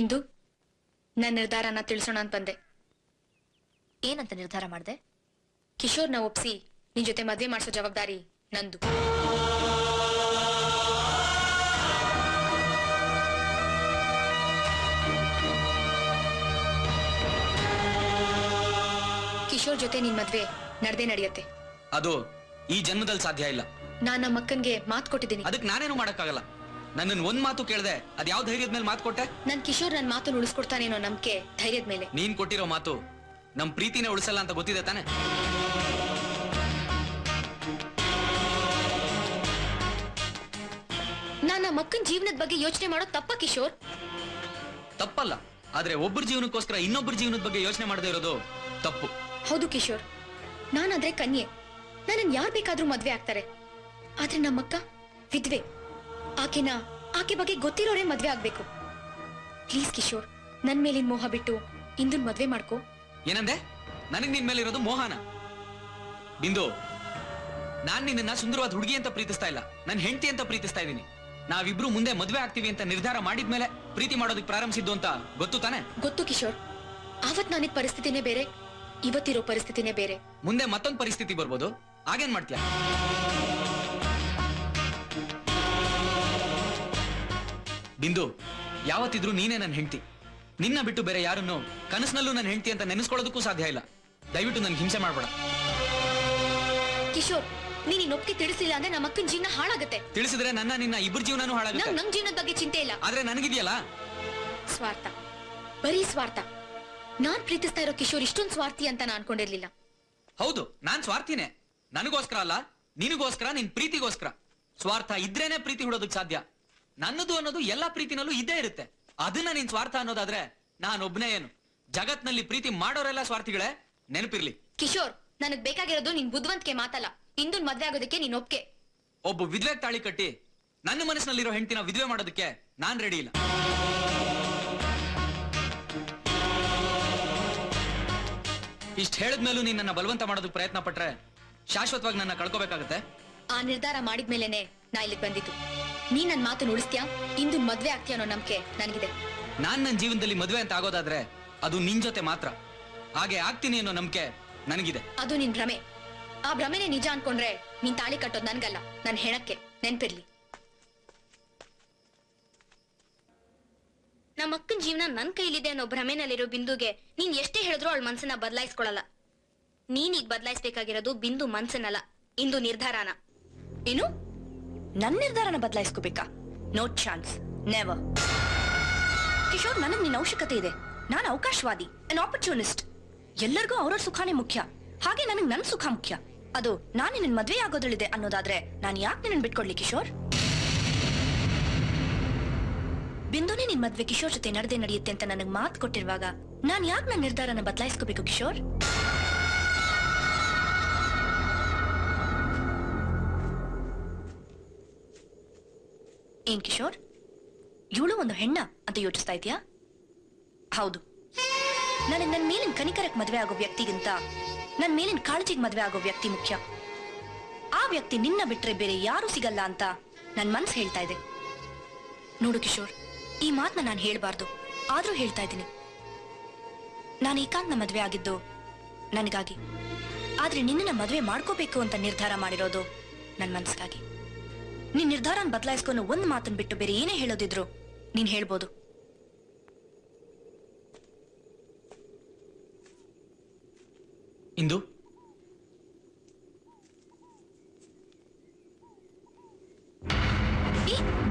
ಇಂದು ನನ್ನ ನಿರ್ಧಾರನ ತಿಳಿಸೋಣ ಅಂತ ಬಂದೆ. ಏನಂತ ನಿರ್ಧಾರ ಮಾಡ್ದೆ? ಕಿಶೋರ್ನ ಒಪ್ಸಿ ನಿನ್ ಜೊತೆ ಮದ್ವೆ ಮಾಡಿಸೋ ಜವಾಬ್ದಾರಿ ನಂದು. ಕಿಶೋರ್ ಜೊತೆ ನಿನ್ ಮದ್ವೆ ನಡ್ದೇ ನಡೆಯತ್ತೆ. ಅದು ಈ ಜನ್ಮದಲ್ಲಿ ಸಾಧ್ಯ ಇಲ್ಲ. ನಾನ್ ನಮ್ಮ ಅಕ್ಕನ್ಗೆ ಮಾತು ಕೊಟ್ಟಿದ್ದೀನಿ. ಅದಕ್ಕೆ ನಾನೇನು ಮಾಡಕ್ಕಾಗಲ್ಲ. ನನ್ನನ್ ಒಂದ್ ಮಾತು ಕೇಳ್ದೆ ಅದ್ ಯಾವ ಧೈರ್ಯದ ಮೇಲೆ ಮಾತು ಕೊಟ್ಟೆ? ನನ್ ಕಿಶೋರ್ ನನ್ ಮಾತು ಉಳಿಸ್ಕೊಡ್ತಾನೆ ಅನ್ನೋ ನಂಬಿಕೆ ಧೈರ್ಯದ ಮೇಲೆ. ನೀನ್ ಕೊಟ್ಟಿರೋ ಮಾತು ನಮ್ ಪ್ರೀತಿನೇ ಉಳಿಸಲ್ಲ ಅಂತ ಗೊತ್ತಿದೆ ತಾನೆ? ನಾನ್ ನಮ್ಮ ಅಕ್ಕನ ಜೀವನದ ಬಗ್ಗೆ ಯೋಚನೆ ಮಾಡೋ ತಪ್ಪ ಕಿಶೋರ್? ತಪ್ಪಲ್ಲ. ಆದ್ರೆ ಒಬ್ಬರ ಜೀವನಕ್ಕೋಸ್ಕರ ಇನ್ನೊಬ್ಬರ ಜೀವನದ ಬಗ್ಗೆ ಯೋಚನೆ ಮಾಡದೇ ಇರೋದು ತಪ್ಪು. ಹೌದು ಕಿಶೋರ್. ನಾನಂದ್ರೆ ಕನ್ಯೆ. ನನ್ನ ಯಾರ್ ಬೇಕಾದ್ರೂ ಮದ್ವೆ ಆಗ್ತಾರೆ. ಆದ್ರೆ ನಮ್ಮಕ್ಕ ವಿದ್ವೆ. ಆಕೆನ ಆಕೆ ಬಗ್ಗೆ ಗೊತ್ತಿರೋರೇ ಮದ್ವೆ ಆಗ್ಬೇಕು. ಪ್ಲೀಸ್ ಕಿಶೋರ್ ನನ್ ಮೇಲಿನ ಮೋಹ ಬಿಟ್ಟು ಇಂದನ್ ಮದ್ವೆ ಮಾಡ್ಕೋ. ಏನಂದೆ? ನನಗ್ ನಿನ್ ಮೇಲೆ ಇರೋದು ಮೋಹನ? ಬಿಂದು ನಾನ್ ನಿನ್ನ ಸುಂದರವಾದ ಹುಡುಗಿ ಅಂತ ಪ್ರೀತಿಸ್ತಾ ಇಲ್ಲ. ನನ್ ಹೆಂಡತಿ ಅಂತ ಪ್ರೀತಿಸ್ತಾ ಇದೀನಿ. ನಾವಿಬ್ರು ಮುಂದೆ ಮದ್ವೆ ಆಗ್ತೀವಿ ಅಂತ ನಿರ್ಧಾರ ಮಾಡಿದ್ಮೇಲೆ ಪ್ರೀತಿ ಮಾಡೋದಕ್ಕೆ ಪ್ರಾರಂಭಿಸಿದ್ದು ಅಂತ ಗೊತ್ತು ತಾನೆ? ಗೊತ್ತು ಕಿಶೋರ್. ಆವತ್ ನಾನಿದ್ ಪರಿಸ್ಥಿತಿನೇ ಬೇರೆ ಇವತ್ತಿರೋ ಪರಿಸ್ಥಿತಿನೇ ಬೇರೆ. ಮುಂದೆ ಮತ್ತೊಂದು ಪರಿಸ್ಥಿತಿ ಬರ್ಬೋದು. ಆಗೇನ್ ಮಾಡ್ತೀಯ? ಬಿಂದು ಯಾವತ್ತಿದ್ರೂ ನೀನೇ ನನ್ನ ಹೆಂಡತಿ. ನಿನ್ನ ಬಿಟ್ಟು ಬೇರೆ ಯಾರನ್ನು ಕನಸಿನಲ್ಲೂ ನನ್ನ ಹೆಂಡತಿ ಅಂತ ನೆನೆಸ್ಕೊಳ್ಳೋದಕ್ಕೂ ಸಾಧ್ಯ ಇಲ್ಲ. ದಯವಿಟ್ಟು ನನ್ಗೆ ಹಿಂಸೆ ಮಾಡ್ಬೇಡ. ಕಿಶೋರ್ ನೀನ್ ಈ ಒಪ್ಪಿಗೆ ತಿಳಿಸಿಲ್ಲ ಅಂದ್ರೆ ನಮ್ಮ ಅಕ್ಕನ ಜೀವನ ಹಾಳಾಗುತ್ತೆ. ತಿಳಿಸಿದ್ರೆ ನನ್ನ ನಿನ್ನ ಇಬ್ಬರ ಜೀವನನೂ ನಂಗ್ ಹಾಳಾಗುತ್ತೆ ನಮ್ ಜೀವನದ ಬಗ್ಗೆ ಚಿಂತೆ ಇಲ್ಲ. ಆದ್ರೆ ನನಗಿದೆಯಲ್ಲ? ಸ್ವಾರ್ಥ. ಬರೀ ಸ್ವಾರ್ಥ. ನಾನ್ ಪ್ರೀತಿಸ್ತಾ ಇರೋ ಕಿಶೋರ್ ಇಷ್ಟೊಂದ್ ಸ್ವಾರ್ಥಿ ಅಂತ ನಾನ್ ಅನ್ಕೊಂಡಿರ್ಲಿಲ್ಲ. ಹೌದು ನಾನ್ ಸ್ವಾರ್ಥಿನೇ. ನನಗೋಸ್ಕರ ಅಲ್ಲ ನಿನಗೋಸ್ಕರ ನಿನ್ ಪ್ರೀತಿಗೋಸ್ಕರ. ಸ್ವಾರ್ಥ ಇದ್ರೇನೆ ಪ್ರೀತಿ ಹುಡೋದಕ್ ಸಾಧ್ಯ. ನನ್ನದು ಅನ್ನೋದು ಎಲ್ಲಾ ಪ್ರೀತಿನಲ್ಲೂ ಇದ್ದೇ ಇರುತ್ತೆ. ಅದನ್ನ ನಿನ್ ಸ್ವಾರ್ಥ ಅನ್ನೋದಾದ್ರೆ ನಾನೊಬ್ನೇ ಏನು? ಜಗತ್ನಲ್ಲಿ ಪ್ರೀತಿ ಮಾಡೋರೆಲ್ಲ ಸ್ವಾರ್ಥಿಗಳೇ? ನೆನಪಿರ್ಲಿ. ಕಿಶೋರ್ ನನಗ್ ಬೇಕಾಗಿರೋದು ನಿನ್ ಬುದ್ಧಿವಂತಿಕೆ ಮಾತಲ್ಲ. ಇಂದು ಮದ್ವೆ ಆಗೋದಕ್ಕೆ ನೀನ್ ಒಪ್ಕೆ. ಒಬ್ಬ ವಿದ್ವೆ ತಾಳಿ ಕಟ್ಟಿ ನನ್ನ ಮನಸ್ಸಿನಲ್ಲಿರೋ ಹೆಂಡತಿನ ವಿದ್ವೆ ಮಾಡೋದಕ್ಕೆ ನಾನ್ ರೆಡಿ ಇಲ್ಲ. ಇಷ್ಟ ಹೇಳಿದ್ಮೇಲೂ ನೀನ್ ನನ್ನ ಬಲವಂತ ಮಾಡೋದಕ್ಕೆ ಪ್ರಯತ್ನ ಪಟ್ರೆ ಶಾಶ್ವತವಾಗಿ ನನ್ನ ಕಳ್ಕೋಬೇಕಾಗತ್ತೆ. ಆ ನಿರ್ಧಾರ ಮಾಡಿದ್ಮೇಲೆನೆ ನಾ ಇಲ್ಲಿ ಬಂದಿದ್ದು. ನೀ ನನ್ ಮಾತು ಉಳಿಸ್ತೀಯಾ? ಇಂದು ಮದ್ವೆ ಆಗ್ತೀಯ ಅನ್ನೋ ನಂಬಿಕೆ ನನಗಿದೆ. ನಾನ್ ನನ್ನ ಜೀವನದಲ್ಲಿ ಮದ್ವೆ ಅಂತ ಆಗೋದಾದ್ರೆ ಅದು ನಿನ್ ಜೊತೆ ಮಾತ್ರ. ಹಾಗೆ ಆಗ್ತೀನಿ ಅನ್ನೋ ನಂಬಿಕೆ ನನಗಿದೆ. ಅದು ನಿನ್ ಭ್ರಮೆ. ಆ ಭ್ರಮೆನೆ ನಿಜ ಅನ್ಕೊಂಡ್ರೆ ನೀನ್ ತಾಳಿ ಕಟ್ಟೋದ್ ನನ್ಗಲ್ಲ. ನನ್ ಹೆಣಕ್ಕೆ ನೆನ್ಪಿರ್ಲಿ. ನಮ್ಮ ಅಕ್ಕನ ಜೀವನ ನನ್ ಕೈಲಿದೆ ಅನ್ನೋ ಭ್ರಮೆನಲ್ಲಿರೋ ಬಿಂದುಗೆ ನೀನ್ ಎಷ್ಟೇ ಹೇಳಿದ್ರು ಅವಳ ಮನ್ಸನ್ನ ಬದಲಾಯಿಸ್ಕೊಳ್ಳಲ್ಲ ನೀನ್ ಈಗ ಬದಲಾಯಿಸ್ಬೇಕಾಗಿರೋದು ಬಿಂದು ಮನ್ಸನ್ನಲ್ಲ ಇಂದು ನಿರ್ಧಾರನ. ಏನು? ನನ್ ನಿರ್ಧಾರನ ಬದಲಾಯಿಸ್ಕೋಬೇಕಾ? ನೋ ಚಾನ್ಸ್ ನೆವರ್ ಕಿಶೋರ್ ನನಗ್ ನಿನ್ನ ಅವಶ್ಯಕತೆ ಇದೆ. ನಾನು ಅವಕಾಶವಾದಿ. ಅನ್ ಆಪರ್ಚುನಿಸ್ಟ್ ಎಲ್ಲರಿಗೂ ಅವರ ಸುಖಾನೇ ಮುಖ್ಯ. ಹಾಗೆ ನನಗ್ ನನ್ ಸುಖ ಮುಖ್ಯ. ಅದು ನಾನು ನಿನ್ನ ಮದ್ವೆ ಆಗೋದ್ರಲ್ಲಿದೆ ಅನ್ನೋದಾದ್ರೆ ನಾನು ಯಾಕೆ ನಿನ್ನ ಬಿಟ್ಕೊಡ್ಲಿ ಕಿಶೋರ್? ಬಿಂದುನೇ ನಿನ್ ಮದ್ವೆ ಕಿಶೋರ್ ಜೊತೆ ನಡೆದೇ ನಡೆಯುತ್ತೆ ಅಂತ ನನಗೆ ಮಾತು ಕೊಟ್ಟಿರುವಾಗ ನಾನ್ ಯಾಕೆ ನನ್ನ ನಿರ್ಧಾರನ ಬದಲಾಯಿಸ್ಕೋಬೇಕು ಕಿಶೋರ್? ಏನ್ ಕಿಶೋರ್? ಇವಳು ಒಂದು ಹೆಣ್ಣ ಅಂತ ಯೋಚಿಸ್ತಾ ಇದೆಯಾ ಹೌದು. ನನಗೆ ನನ್ನ ಮೇಲಿನ ಕನಿಕರಕ್ಕೆ ಮದುವೆ ಆಗೋ ವ್ಯಕ್ತಿಗಿಂತ ನನ್ನ ಮೇಲಿನ ಕಾಳಜಿಗೆ ಮದುವೆ ಆಗೋ ವ್ಯಕ್ತಿ ಮುಖ್ಯ. ಆ ವ್ಯಕ್ತಿ ನಿನ್ನ ಬಿಟ್ರೆ ಬೇರೆ ಯಾರು ಸಿಗಲ್ಲ ಅಂತ ನನ್ನ ಮನ್ಸು ಹೇಳ್ತಾ ಇದೆ. ನೋಡು ಕಿಶೋರ್, ಈ ಮಾತನ್ನ ನಾನು ಹೇಳ್ಬಾರ್ದು. ಆದ್ರೂ ಹೇಳ್ತಾ ಇದ್ದೀನಿ. ನಾನು ಏಕಾಂತನ ಮದುವೆ ಆಗಿದ್ದು ನನಗಾಗಿ. ಆದ್ರೆ ನಿನ್ನನ್ನ ಮದುವೆ ಮಾಡ್ಕೋಬೇಕು ಅಂತ ನಿರ್ಧಾರ ಮಾಡಿರೋದು ನನ್ನ ಮನ್ಸಿಗಾಗಿ. ನಿನ್ ನಿರ್ಧಾರನ ಬದಲಾಯಿಸ್ಕೊಂಡು ಒಂದ್ ಮಾತನ್ ಬಿಟ್ಟು ಬೇರೆ ಏನೇ ಹೇಳೋದಿದ್ರು ನೀನ್ ಹೇಳ್ಬೋದು. ಇಂದು?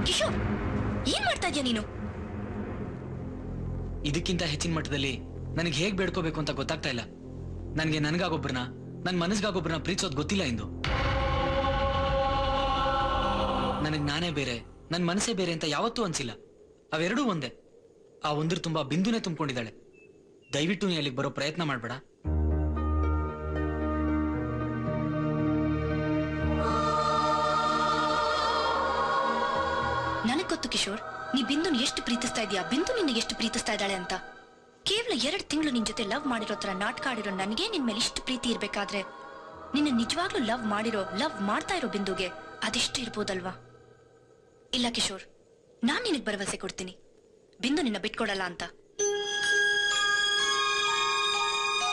ಕಿಶೋರ್ ಏನ್ ಮಾಡ್ತಾ ಇದ್ಯಾ ನೀನು? ಇದಕ್ಕಿಂತ ಹೆಚ್ಚಿನ ಮಟ್ಟದಲ್ಲಿ ನನಗೆ ಹೇಗ್ ಬೇಡ್ಕೋಬೇಕು ಅಂತ ಗೊತ್ತಾಗ್ತಾ ಇಲ್ಲ. ನನ್ಗೆ ನನಗಾಗೊಬ್ರನ್ನ ನನ್ ಮನಸ್ಗಾಗೊಬ್ರನ್ನ ಪ್ರೀತಿಸೋದು ಗೊತ್ತಿಲ್ಲ ಇಂದು. ನನಗ್ ನಾನೇ ಬೇರೆ ನನ್ನ ಮನಸ್ಸೇ ಬೇರೆ ಅಂತ ಯಾವತ್ತೂ ಅನ್ಸಿಲ್ಲ. ಅವೆರಡೂ ಒಂದೇ. ಆ ಒಂದ್ರ ತುಂಬಾ ಬಿಂದುನೇ ತುಂಬಿಕೊಂಡಿದ್ದಾಳೆ. ದಯವಿಟ್ಟು ನೀ ಅಲ್ಲಿಗೆ ಬರೋ ಪ್ರಯತ್ನ ಮಾಡ್ಬೇಡ. ನನಗ್ ಗೊತ್ತು ಕಿಶೋರ್, ನೀ ಬಿಂದು ಎಷ್ಟು ಪ್ರೀತಿಸ್ತಾ ಇದೀಯಾ? ಬಿಂದು ನಿನ್ನ ಎಷ್ಟು ಪ್ರೀತಿಸ್ತಾ ಇದ್ದಾಳೆ ಅಂತ. ಕೇವಲ ಎರಡು ತಿಂಗಳು ನಿನ್ ಜೊತೆ ಲವ್ ಮಾಡಿರೋ ತರ ನಾಟಕ ಆಡಿರೋ ನನಗೆ ನಿನ್ ಮೇಲೆ ಇಷ್ಟು ಪ್ರೀತಿ ಇರ್ಬೇಕಾದ್ರೆ, ನಿನ್ನ ನಿಜವಾಗ್ಲೂ ಲವ್ ಮಾಡಿರೋ, ಲವ್ ಮಾಡ್ತಾ ಇರೋ ಬಿಂದುಗೆ ಅದೆಷ್ಟು ಇರ್ಬೋದಲ್ವಾ? ಇಲ್ಲ, ಕಿಶೋರ್. ನಾನ್ ನಿನಗ್ ಭರವಸೆ ಕೊಡ್ತೀನಿ. ಬಿಂದು ನಿನ್ನ ಬಿಟ್ಕೊಡಲ್ಲ ಅಂತ.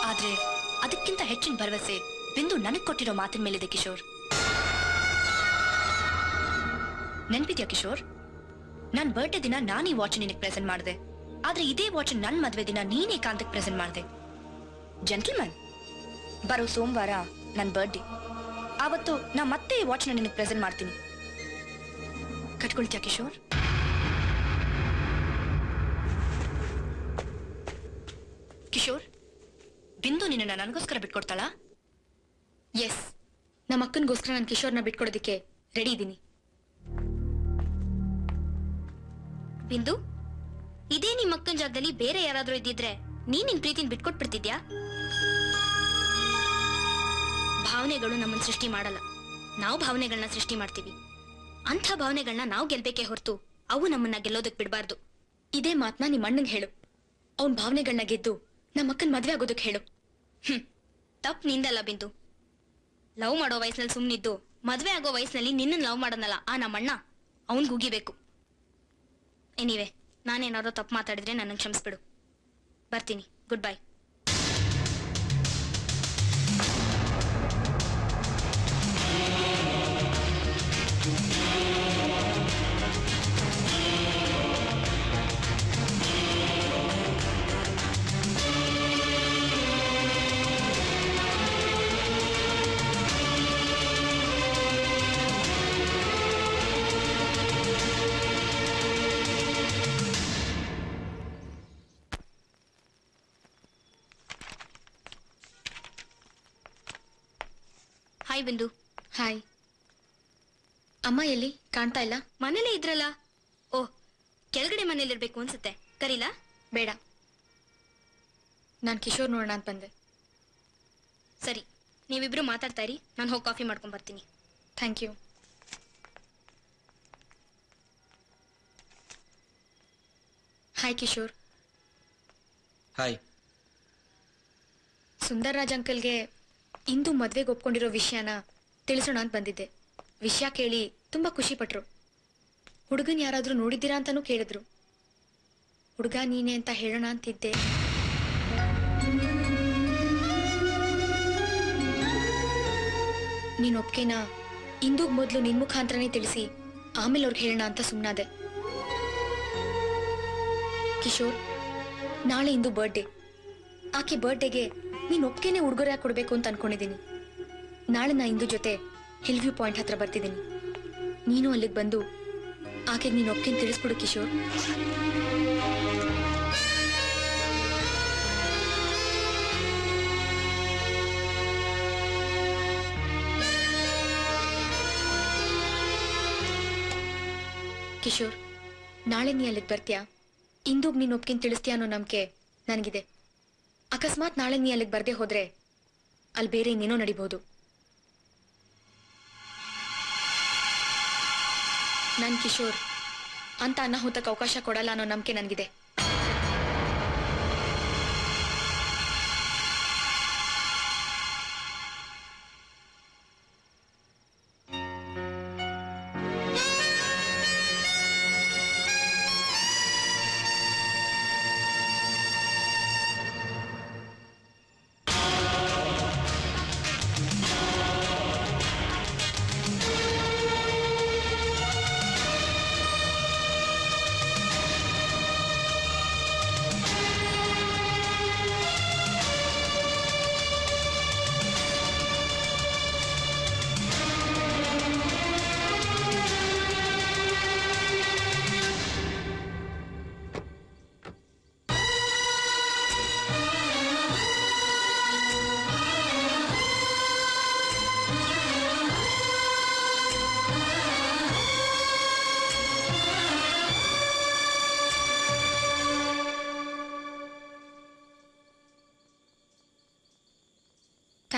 ಆದ್ರೆ ಅದಕ್ಕಿಂತ ಹೆಚ್ಚಿನ ಭರವಸೆ ಬಿಂದು ನನಗ್ ಕೊಟ್ಟಿರೋ ಮಾತಿನ ಮೇಲಿದೆ, ಕಿಶೋರ್. ನೆನ್ಪಿದ್ಯಾ, ಕಿಶೋರ್? ನನ್ ಬರ್ಡೇ ದಿನ ನಾನ್ ಈ ವಾಚ್ ನಿನಗ್ ಪ್ರೆಸೆಂಟ್ ಮಾಡಿದೆ. ಆದ್ರೆ ಇದೇ ವಾಚ್ ನನ್ ಮದ್ವೆ ದಿನ ನೀನೇ ಕಾಂತಕ್ ಪ್ರೆಸೆಂಟ್ ಮಾಡಿದೆ. ಜೆಂಟಲ್ಮನ್ ಬರೋ ಸೋಮವಾರ ನನ್ ಬರ್ಡೇ ಆವತ್ತು ನಾ ಮತ್ತೆ ಈ ನ ನಿನಗೆ ಪ್ರೆಸೆಂಟ್ ಮಾಡ್ತೀನಿ. ಕಟ್ಕೊಳ್ತೀಯಾ ಕಿಶೋರ್? ಕಿಶೋರ್, ಬಿಂದು ನಿನ್ನ ನನಗೋಸ್ಕರ ಬಿಟ್ಕೊಡ್ತಾಳ? ಎಸ್ ನಮ್ಮ ಅಕ್ಕನಿಗೋಸ್ಕರ ನಾನು ಕಿಶೋರ್ನ ಬಿಟ್ಕೊಡೋದಕ್ಕೆ ರೆಡಿ ಇದ್ದೀನಿ ಬಿಂದು, ಇದೇ ನಿಮ್ಮ ಅಕ್ಕನ ಜಾಗದಲ್ಲಿ ಬೇರೆ ಯಾರಾದ್ರೂ ಇದ್ದಿದ್ರೆ ನೀನ್ ನಿನ್ ಪ್ರೀತಿನ ಬಿಟ್ಕೊಟ್ಬಿಡ್ತಿದ್ಯಾ? ಭಾವನೆಗಳು ನಮ್ಮನ್ನ ಸೃಷ್ಟಿ ಮಾಡಲ್ಲ. ನಾವು ಭಾವನೆಗಳನ್ನ ಸೃಷ್ಟಿ ಮಾಡ್ತೀವಿ. ಅಂಥ ಭಾವನೆಗಳನ್ನ ನಾವು ಗೆಲ್ಬೇಕೇ ಹೊರತು ಅವು ನಮ್ಮನ್ನ ಗೆಲ್ಲೋದಕ್ ಬಿಡಬಾರ್ದು. ಇದೇ ಮಾತನ್ನ ನಿಮ್ಮ ಅಣ್ಣಂಗೆ ಹೇಳು. ಅವನ್ ಭಾವನೆಗಳನ್ನ ಗೆದ್ದು ನಮ್ಮ ಅಕ್ಕನ ಮದ್ವೆ ಆಗೋದಕ್ಕೆ ಹೇಳು. ಹ್ಮ್. ತಪ್ಪು ನಿಂದಲ್ಲ ಬಿಂದು. ಲವ್ ಮಾಡೋ ವಯಸ್ಸಿನಲ್ಲಿ ಸುಮ್ನಿದ್ದು ಮದ್ವೆ ಆಗೋ ವಯಸ್ಸಿನಲ್ಲಿ ನಿನ್ನನ್ ಲವ್ ಮಾಡೋನಲ್ಲ, ಆ ನಮ್ಮಣ್ಣ ಅವನ್ ಗುಗಿಬೇಕು ಎನಿವೆ ನಾನೇನಾದ್ರೂ ತಪ್ಪು ಮಾತಾಡಿದ್ರೆ ನನ್ನನ್ನು ಕ್ಷಮಿಸ್ಬಿಡು. ಬರ್ತೀನಿ. Good bye hi Bindu. Hi. ಅಮ್ಮ ಎಲ್ಲಿ? ಕಾಣ್ತಾ ಇಲ್ಲ? ಮನೇಲೆ ಇದ್ರಲ್ಲ? ಓಹ್ ಕೆಳಗಡೆ ಮನೇಲಿರ್ಬೇಕು ಅನ್ಸುತ್ತೆ. ಕರೀಲಾ? ಬೇಡ. ನಾನು ಕಿಶೋರ್ ನೋಡೋಣ ಅಂತ ಬಂದೆ. ಸರಿ ನೀವಿಬ್ರು ಮಾತಾಡ್ತಾ ಇರಿ. ನಾನು ಹೋಗಿ ಕಾಫಿ ಮಾಡ್ಕೊಂಡ್ ಬರ್ತೀನಿ. Thank you. Hi Kishore. Hi. Sundar Raj ಅಂಕಲ್ಗೆ ಇಂದು ಮದ್ವೆಗೆ ಒಪ್ಕೊಂಡಿರೋ ವಿಷಯನ ತಿಳಿಸೋಣ ಅಂತ ಬಂದಿದ್ದೆ. ವಿಷಯ ಕೇಳಿ ತುಂಬಾ ಖುಷಿ ಪಟ್ರು. ಹುಡುಗನ್ ಯಾರಾದ್ರೂ ನೋಡಿದ್ದೀರಾ ಅಂತಾನೂ ಕೇಳಿದ್ರು. ಹುಡುಗ ನೀನೆ ಅಂತ ಹೇಳೋಣ ಅಂತಿದ್ದೆ. ನೀನ್ ಒಪ್ಕೆನಾ ಇಂದೂಗ್ ಮೊದಲು ನಿನ್ ಮುಖಾಂತರನೇ ತಿಳಿಸಿ, ಆಮೇಲೆ ಅವ್ರಿಗೆ ಹೇಳೋಣ ಅಂತ ಸುಮ್ಮನಾದೆ ಕಿಶೋರ್, ನಾಳೆ ಇಂದು ಬರ್ಡೇ ಆಕೆ ಬರ್ಡೇಗೆ ನೀನ್ ಒಪ್ಪಿಗೆನೆ ಉಡುಗೊರೆ ಕೊಡ್ಬೇಕು ಅಂತ ಅನ್ಕೊಂಡಿದ್ದೀನಿ ನಾಳೆ ನಾ ಇಂದು ಜೊತೆ ಹಿಲ್ ವ್ಯೂ ಪಾಯಿಂಟ್ ಹತ್ರ ಬರ್ತಿದ್ದೀನಿ ನೀನು ಅಲ್ಲಿಗೆ ಬಂದು ಆಕೆಗೆ ನೀನು ಒಪ್ಪಿಗೆ ತಿಳಿಸ್ಬಿಡು, ಕಿಶೋರ್. ಕಿಶೋರ್, ನಾಳೆ ನೀ ಅಲ್ಲಿಗೆ ಬರ್ತೀಯಾ? ಇಂದು ನೀನು ಒಪ್ಪಿಗೆ ತಿಳಿಸ್ತೀಯ ಅನ್ನೋ ನಂಬಿಕೆ ನನಗಿದೆ. ಅಕಸ್ಮಾತ್ ನಾಳೆ ನೀ ಅಲ್ಲಿಗೆ ಬರ್ದೇ ಹೋದ್ರೆ ಅಲ್ಲಿ ಬೇರೆ ಇನ್ನೇನೋ ನಡಿಬಹುದು ನನ್ ಕಿಶೋರ್, ಅಂತ ಅನಾಹುತಕ್ಕೆ ಅವಕಾಶ ಕೊಡಲ್ಲ ಅನ್ನೋ ನಂಬಿಕೆ ನನಗಿದೆ.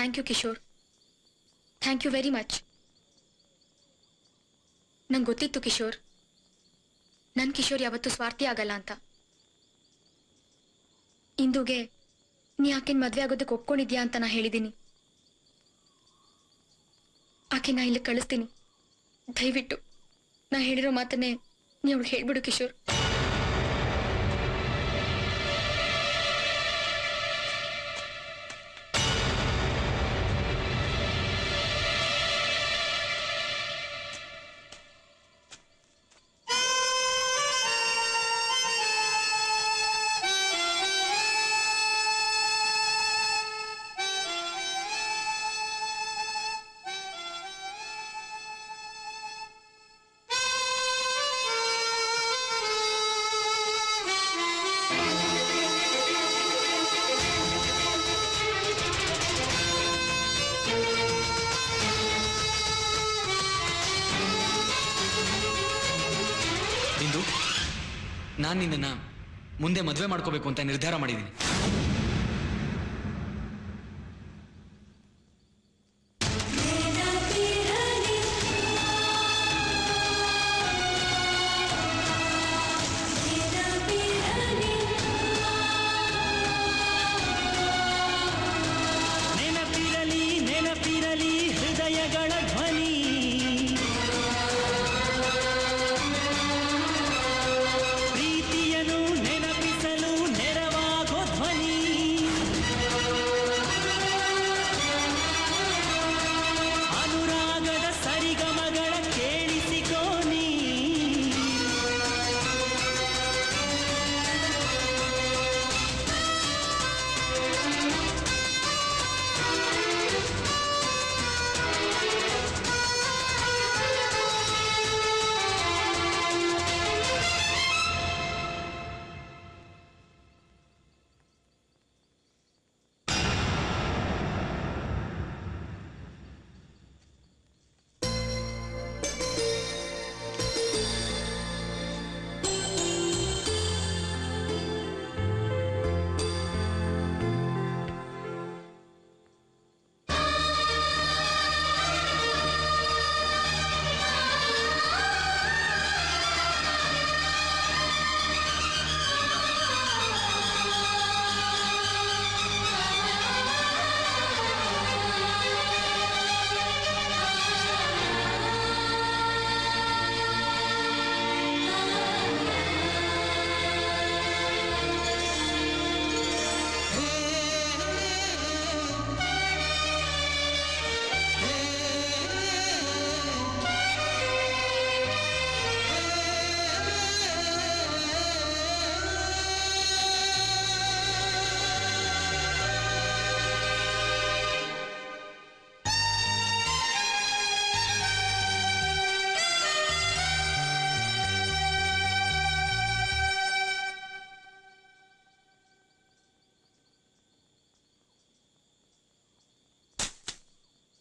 Thank you Kishore thank you very much ನಂಗೆ ಗೊತ್ತಿತ್ತು ಕಿಶೋರ್ ನನ್ ಕಿಶೋರ್ ಯಾವತ್ತೂ ಸ್ವಾರ್ಥಿ ಆಗಲ್ಲ ಅಂತ. ಇಂದುಗೆ ನೀ ಆಕೆನ್ ಮದ್ವೆ ಆಗೋದಕ್ಕೆ ಒಪ್ಕೊಂಡಿದ್ಯಾ ಅಂತ ನಾ ಹೇಳಿದ್ದೀನಿ ಆಕೆ ನಾ ಇಲ್ಲಿ ಕಳಿಸ್ತೀನಿ. ದಯವಿಟ್ಟು ನಾ ಹೇಳಿರೋ ಮಾತನ್ನೇ ನೀ ಅವಳಿಗೆ ಹೇಳ್ಬಿಡು ಕಿಶೋರ್ ನಾನು ನಿನ್ನನ್ನು ಮುಂದೆ ಮದುವೆ ಮಾಡ್ಕೋಬೇಕು ಅಂತ ನಿರ್ಧಾರ ಮಾಡಿದ್ದೀನಿ ನೆನಪಿರಲಿ ನೆನಪಿರಲಿ ಹೃದಯಗಳ